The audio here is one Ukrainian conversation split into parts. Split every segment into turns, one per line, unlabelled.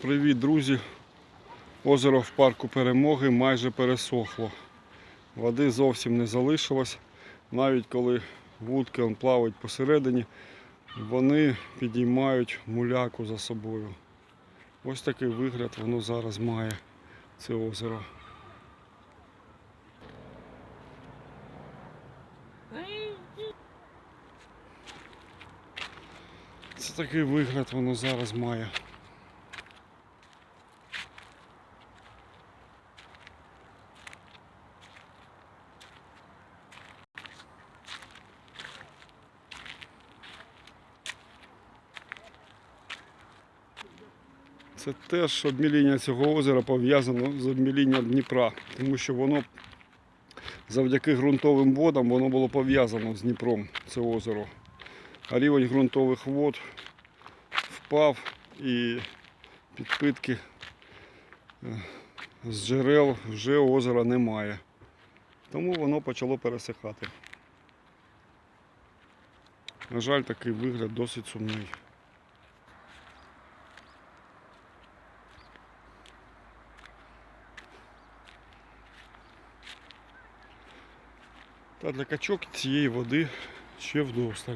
Привіт, друзі! Озеро в парку перемоги майже пересохло. Води зовсім не залишилось. Навіть коли вудки он, плавають посередині, вони підіймають муляку за собою. Ось такий вигляд воно зараз має, це озеро. Це такий вигляд воно зараз має. Це теж обміління цього озера пов'язано з обмілінням Дніпра, тому що воно завдяки ґрунтовим водам воно було пов'язано з Дніпром, це озеро. А рівень ґрунтових вод впав і підпитки е, з джерел вже озера немає. Тому воно почало пересихати. На жаль, такий вигляд досить сумний. Та для качок цієї води ще вдосталь.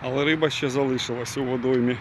Але риба ще залишилась у водоймі.